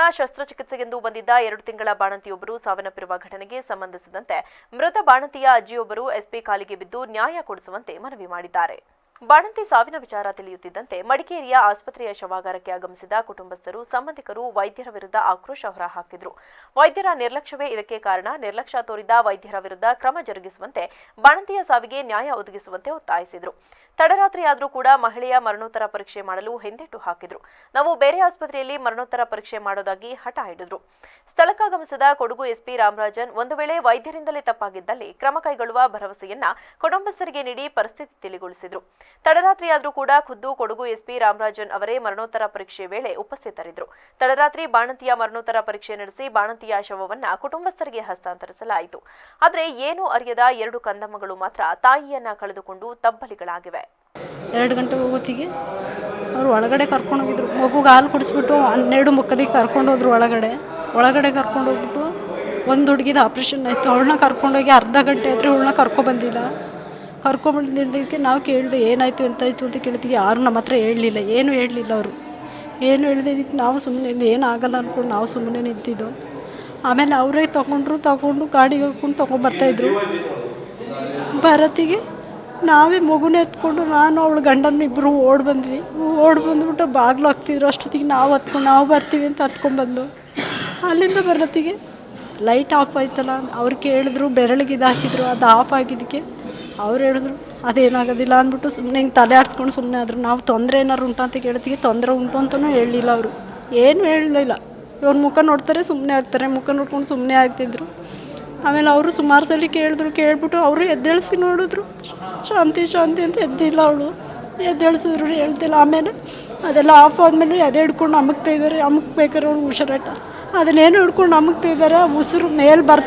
ಪ್ರಕರಣ ಶಸ್ತ್ರಚಿಕಿತ್ಸೆಗೆಂದು ಬಂದಿದ್ದ ಎರಡು ತಿಂಗಳ ಬಾಣಂತಿಯೊಬ್ಬರು ಸಾವನ್ನಪ್ಪಿರುವ ಘಟನೆಗೆ ಸಂಬಂಧಿಸಿದಂತೆ ಮೃತ ಬಾಣಂತಿಯ ಅಜ್ಜಿಯೊಬ್ಬರು ಎಸ್ಪಿ ಕಾಲಿಗೆ ಬಿದ್ದು ನ್ಯಾಯ ಕೊಡಿಸುವಂತೆ ಮನವಿ ಮಾಡಿದ್ದಾರೆ. ಬಾಣಂತಿ ಸಾವಿನ ವಿಚಾರ ತಿಳಿಯುತ್ತಿದ್ದಂತೆ ಮಡಿಕೇರಿಯ ಆಸ್ಪತ್ರೆಯ ಶವಾಗಾರಕ್ಕೆ ಆಗಮಿಸಿದ ಕುಟುಂಬಸ್ಥರು ಸಂಬಂಧಿಕರು ವೈದ್ಯರ ವಿರುದ್ಧ ಆಕ್ರೋಶ ಹೊರಹಾಕಿದ್ರು. ವೈದ್ಯರ ನಿರ್ಲಕ್ಷ್ಯವೇ ಇದಕ್ಕೆ ಕಾರಣ ನಿರ್ಲಕ್ಷ್ಯ ತೋರಿದ ವೈದ್ಯರ ವಿರುದ್ಧ ಕ್ರಮ ಜರುಗಿಸುವಂತೆ ಬಾಣಂತಿಯ ಸಾವಿಗೆ ನ್ಯಾಯ ಒದಗಿಸುವಂತೆ ಒತ್ತಾಯಿಸಿದ್ರು. ತಡರಾತ್ರಿಯಾದರೂ ಕೂಡ ಮಹಿಳೆಯ ಮರಣೋತ್ತರ ಪರೀಕ್ಷೆ ಮಾಡಲು ಹಿಂದೆಟ್ಟು ಹಾಕಿದ್ರು. ನಾವು ಬೇರೆ ಆಸ್ಪತ್ರೆಯಲ್ಲಿ ಮರಣೋತ್ತರ ಪರೀಕ್ಷೆ ಮಾಡೋದಾಗಿ ಹಠ ಹಿಡಿದ್ರು. ಸ್ಥಳಕ್ಕಾಗಮಿಸಿದ ಕೊಡಗು ಎಸ್ಪಿ ರಾಮರಾಜನ್ ಒಂದು ವೇಳೆ ವೈದ್ಯರಿಂದಲೇ ತಪ್ಪಾಗಿದ್ದಲ್ಲಿ ಕ್ರಮ ಕೈಗೊಳ್ಳುವ ಭರವಸೆಯನ್ನ ಕುಟುಂಬಸ್ಥರಿಗೆ ನೀಡಿ ಪರಿಸ್ಥಿತಿ ತಿಳಿಗೊಳಿಸಿದ್ರು. ತಡರಾತ್ರಿಯಾದರೂ ಕೂಡ ಖುದ್ದು ಕೊಡಗು ಎಸ್ಪಿ ರಾಮರಾಜನ್ ಅವರೇ ಮರಣೋತ್ತರ ಪರೀಕ್ಷೆ ವೇಳೆ ಉಪಸ್ಥಿತರಿದ್ದರು ತಡರಾತ್ರಿ ಬಾಣಂತಿಯ ಮರಣೋತ್ತರ ಪರೀಕ್ಷೆ ನಡೆಸಿ ಬಾಣಂತಿಯ ಶವವನ್ನ ಕುಟುಂಬಸ್ಥರಿಗೆ ಹಸ್ತಾಂತರಿಸಲಾಯಿತು. ಆದರೆ ಏನೂ ಅರಿಯದ ಎರಡು ಕಂದಮ್ಮಗಳು ಮಾತ್ರ ತಾಯಿಯನ್ನ ಕಳೆದುಕೊಂಡು ತಬ್ಬಲಿಗಳಾಗಿವೆ. ಎರಡು ಗಂಟೆ ಹೋಗೋತ್ತಿಗೆ ಅವರು ಒಳಗಡೆ ಕರ್ಕೊಂಡು ಹೋಗಿದ್ರು. ಮಗುಗೆ ಹಾಲು ಕುಡಿಸ್ಬಿಟ್ಟು ಹನ್ನೆರಡು ಮಕ್ಕಳಿಗೆ ಕರ್ಕೊಂಡು ಹೋದ್ರು ಒಳಗಡೆ. ಒಳಗಡೆ ಕರ್ಕೊಂಡು ಹೋಗ್ಬಿಟ್ಟು ಒಂದು ಹುಡುಗಿದ ಆಪ್ರೇಷನ್ ಆಯಿತು. ಅವಳನ್ನ ಕರ್ಕೊಂಡೋಗಿ ಅರ್ಧ ಗಂಟೆ ಆದರೆ ಅವಳನ್ನ ಕರ್ಕೊಬಂದಿಲ್ಲ ಕರ್ಕೊಂಬಂದಿದ್ದಕ್ಕೆ ನಾವು ಕೇಳಿದೆ, ಏನಾಯಿತು, ಎಂತಾಯಿತು ಅಂತ ಕೇಳ್ತೀವಿ ಯಾರು ನಮ್ಮ ಹತ್ರ ಹೇಳಲಿಲ್ಲ. ಏನು ಹೇಳಲಿಲ್ಲ ಅವರು. ಏನು ಹೇಳಿದ್ದಕ್ಕೆ ನಾವು ಸುಮ್ಮನೆ ಏನಾಗಲ್ಲ ಅಂದ್ಕೊಂಡು ನಾವು ಸುಮ್ಮನೆ ನಿಂತಿದ್ದು. ಆಮೇಲೆ ಅವರೇ ತೊಗೊಂಡ್ರು, ತಗೊಂಡು ಗಾಡಿಗೆ ಹಾಕ್ಕೊಂಡು ತೊಗೊಂಬರ್ತಾಯಿದ್ರು ಭರತಿಗೆ ನಾವೇ ಮಗುನ ಎತ್ಕೊಂಡು ನಾನು ಅವಳು ಗಂಡನ ಇಬ್ಬರು ಓಡ್ ಬಂದ್ವಿ. ಓಡ್ ಬಂದ್ಬಿಟ್ಟು ಬಾಗಿಲು ಹಾಕ್ತಿದ್ರು ಅಷ್ಟೊತ್ತಿಗೆ ನಾವು ಹತ್ಕೊಂಡು ನಾವು ಬರ್ತೀವಿ ಅಂತ ಹತ್ಕೊಂಡ್ಬಂದು ಅಲ್ಲಿಂದ ಬರೋತ್ತಿಗೆ ಲೈಟ್ ಆಫ್ ಆಯ್ತಲ್ಲ ಅವ್ರು ಕೇಳಿದ್ರು, ಬೆರಳಿಗೆ ಇದಾಕಿದ್ರು ಅದು ಆಫ್ ಆಗಿದ್ದಕ್ಕೆ ಅವ್ರು ಹೇಳಿದ್ರು, ಅದೇನಾಗೋದಿಲ್ಲ ಅಂದ್ಬಿಟ್ಟು ಸುಮ್ಮನೆ ಹಿಂಗೆ ತಲೆ ಆಡ್ಸ್ಕೊಂಡು ಸುಮ್ಮನೆ ಆದರು. ನಾವು ತೊಂದರೆ ಏನಾರು ಉಂಟು ಅಂತ ಕೇಳ್ತೀವಿ ತೊಂದರೆ ಉಂಟು ಅಂತಲೂ ಹೇಳಲಿಲ್ಲ ಅವರು. ಏನು ಹೇಳಲಿಲ್ಲ ಇವ್ರ ಮುಖ ನೋಡ್ತಾರೆ ಸುಮ್ಮನೆ ಆಗ್ತಾರೆ. ಮುಖ ನೋಡ್ಕೊಂಡು ಸುಮ್ಮನೆ ಆಗ್ತಿದ್ರು. ಆಮೇಲೆ ಅವರು ಸುಮಾರು ಸಲ ಕೇಳಿದ್ರು, ಕೇಳ್ಬಿಟ್ಟು ಅವರು ಎದ್ದೇಳಿಸಿ ನೋಡಿದ್ರು. ಶಾಂತಿ ಶಾಂತಿ ಅಂತ ಎದ್ದಿಲ್ಲ ಅವಳು. ಎದ್ದೇಳಿಸಿದ್ರು, ಹೇಳ್ತಿಲ್ಲ. ಆಮೇಲೆ ಅದೆಲ್ಲ ಆಫ್ ಆದಮೇಲೆ ಎದೆ ಹಿಡ್ಕೊಂಡು ಅಮಕ್ತಾ ಇದ್ದಾರೆ. ಅಮಕ್ ಬೇಕಾದ್ರೆ ಅವಳು ಹುಷಾರಾಟ ಅದನ್ನೇನು ಹಿಡ್ಕೊಂಡು ಅಮಕ್ತಾ ಇದ್ದಾರೆ? ಉಸಿರು ಮೇಲೆ ಬರ್ತಾ